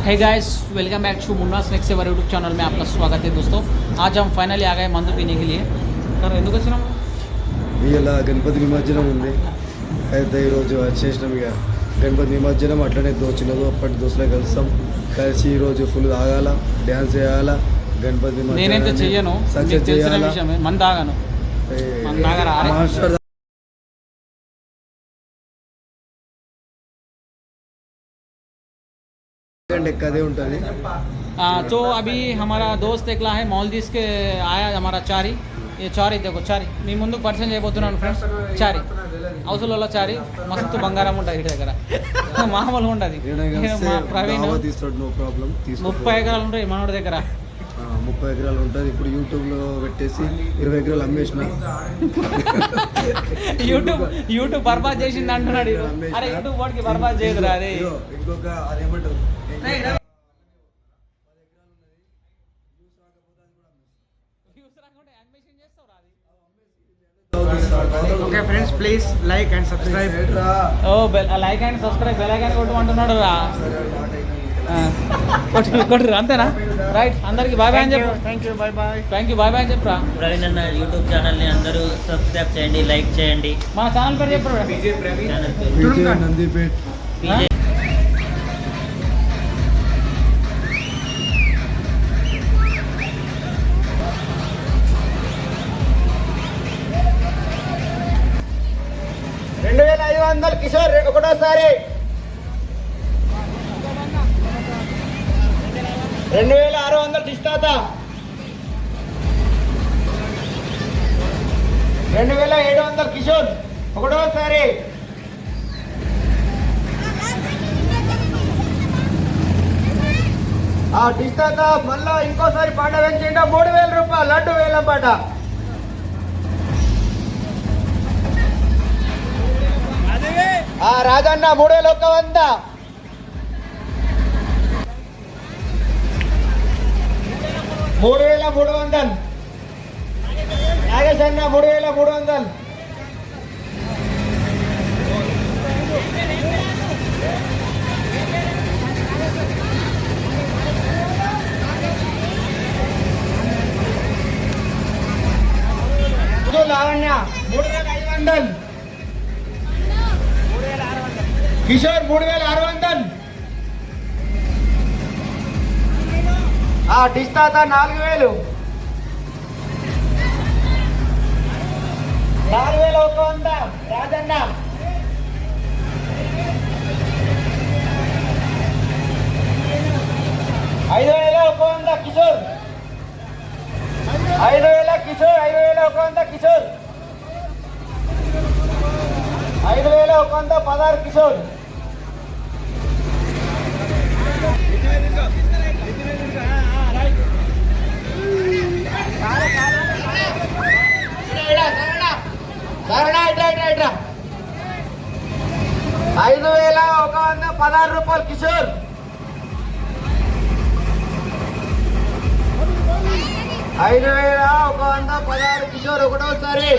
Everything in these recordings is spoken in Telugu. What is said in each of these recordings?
Hi guys welcome back to Munna snacks saver YouTube channel में आपका स्वागत है दोस्तों आज हम फाइनली आ गए मंदू पीने के लिए सर ఎందుకు వచ్చినాం ఇలా గణపతి నిమజ్జనం ఉంది అయితే ఈరోజు వచ్చేసినాం ఇక గణపతి నిమజ్జనం అట్లనే దోచినదో అప్పటి దోస్తులే కలుస్తాం కలిసి ఈరోజు ఫుల్ తాగాల డ్యాన్స్ చేయాల గణపతి నేనైతే చెయ్యను మీకు సక్సెస్ తెలిసిన చేయాలా విషయమే మన తాగాను మన తాగరా? అరే. మాస్టర్ ఎక్కదే ఉంటుంది आ, तो अभी हमारा दोस्त एकला है मालदीव्स के आया हमारा चारी ये చారి देखो చారి మీ ముందుకు పరిచయం చేయబోతున్నాను ఫ్రెండ్స్ చారి అవసరంలో చారి మస్తు బంగారం ఉంటుంది ఇంటి దగ్గర మామూలుగా ఉంటుంది మా ప్రవీణ్ తీస్తాడు నో ప్రాబ్లం ముప్పై ఎకరాలు ఉంటాయి మనోడి దగ్గర ముప్పై ఎకరాలు ఉంటుంది ఇప్పుడు యూట్యూబ్ లో పెట్టేసి ఇరవై ఎకరాలు అమ్మేసిన యూట్యూబ్ యూట్యూబ్ బర్బాద్ చేసింది అంటున్నాడు ఈడు. అరే యూట్యూబ్ వాడికి బర్బాద్ చేయదురా అరే ఇదిగో, ఇంకొక అదేమంటారు okay friends please like and subscribe oh bell like and subscribe bell icon కొట్టమంటున్నాడు రా. ఆ, కొట్టు కొట్టు అంతేనా? రైట్ అందరికి బాయ్ బాయ్ అని చెప్పు. Thank you bye bye thank you bye bye అని చెప్పురా ప్రవీణ్ అన్న యూట్యూబ్ ఛానల్ని అందరూ సబ్స్క్రైబ్ చేయండి లైక్ చేయండి. మన ఛానల్ పేరు చెప్పు ఛానల్ పేరు. విజయ్ నందిపేట్ విజయ్ కిషోర్ ఒకటోసారి. రెండు వేల ఆరు వందలు తిష్టాత రెండు వేల ఏడు వందలు కిషోర్ ఒకటోసారి. ఆ డిస్టాత మళ్ళా ఇంకోసారి పాట పెంచిండ మూడు వేల రూపాయలు లడ్డు వేల పాట. ఆ రాజన్న మూడు వేల ఒక్క వంద. మూడు వేల మూడు వందలు. నాగేశ్ అన్న మూడు వేల మూడు వందలు లావణ్య మూడు వేల ఐదు వందలు. కిషోర్ మూడు వేల ఆరు వందలు. ఆ డిష్ నాలుగు వేలు. నాలుగు వేల ఒక వంద. రాజన్న. ఐదు వేల ఒక వంద కిషోర్. ఐదు వేల కిషోర్ ఐదు వేల ఒక వంద కిషోర్. ఐదు వేల ఒక వంద పదహారు కిషోర్. ఐదు వేల ఒక వంద పదహారు రూపాయలు కిషోర్. ఐదు వేల ఒక వంద పదహారు కిషోర్ ఒకటోసారి.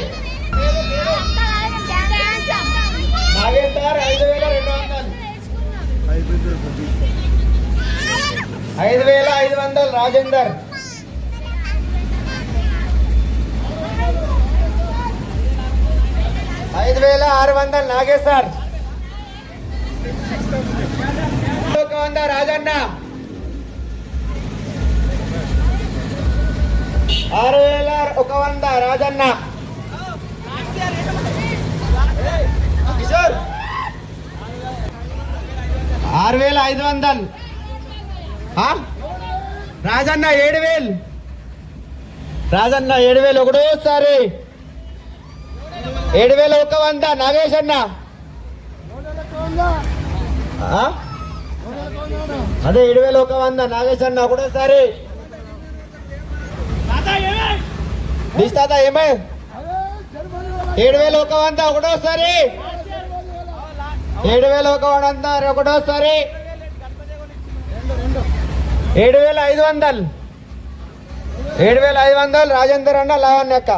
ఐదు వేల రెండు వందలు. ఐదు వేల ఐదు వందలు రాజేందర్. ఐదు వేల ఆరు వందలు నాగేశ్వర్. ఒక వంద రాజన్న. ఆరు వేల ఒక వంద రాజన్న కిషోర్ ఆరు వేల ఐదు వందలు. రాజన్న ఏడు వేలు రాజన్న ఏడు వేలు ఒకటోసారి ఏడు వేల ఒక వంద. నాగేష్ అన్న. అదే ఏడు వేల ఒక వంద. నాగేష్ అన్న ఒకటోసారి ఏమై? ఏడు వేల ఒక వంద ఒకటోసారి ఏడు వేల ఒక వంద ఒకటోసారి. ఏడు వేల ఐదు వందలు ఏడు వేల ఐదు వందలు రాజేందర్ అన్న లావణ్య అక్క.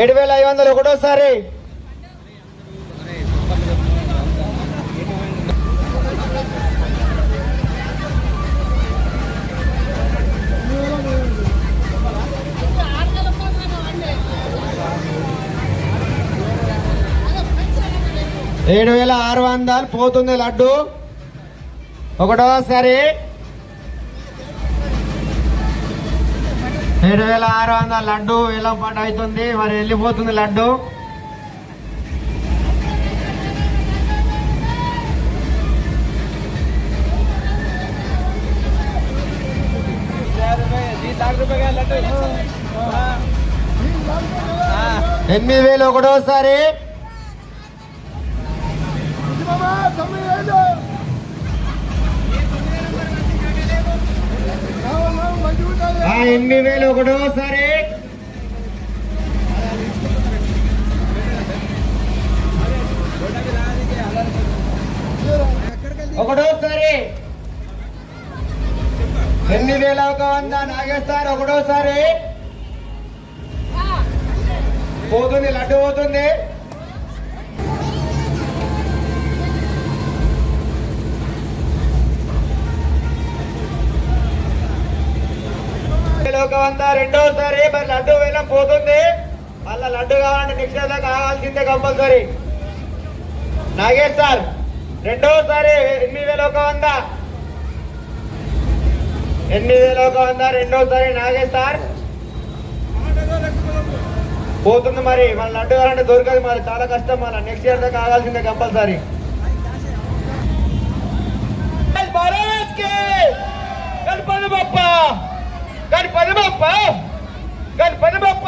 ఏడు వేల ఐదు వందలు ఒకటోసారి. ఏడు వేల ఆరు వందలు పోతుంది లడ్డు. ఒకటోసారి ఏడు వేల ఆరు వందల లడ్డు వేలం పాట అవుతుంది మరి వెళ్ళిపోతుంది లడ్డు. ఎనిమిది వేలు ఒకటోసారి ఆ ఎనిమిది వేలు ఒకటోసారి ఒకటోసారి ఎనిమిది వేల ఒక వంద నాగేస్తారు ఒకటోసారి. పోతుంది లడ్డు పోతుంది. వేల రెండోసారి మరి లడ్డు వెళ్ళం పోతుంది. మళ్ళా లడ్డు కావాలంటే నెక్స్ట్ దాకా కావాల్సిందే కంపల్సరీ. నాగేష్ సార్ రెండోసారి ఎనిమిది వేల ఒక వంద. ఎనిమిది వేల ఒక వంద రెండోసారి నాగేష్ సార్. పోతుంది మరి. మన లడ్డు కావాలంటే దొరకదు మరి. చాలా కష్టం మన నెక్స్ట్ ఇయర్ దాకా కావాల్సిందే కంపల్సరీ. గణపతి బప్ప. గణపతి బప్ప గణపతి బప్ప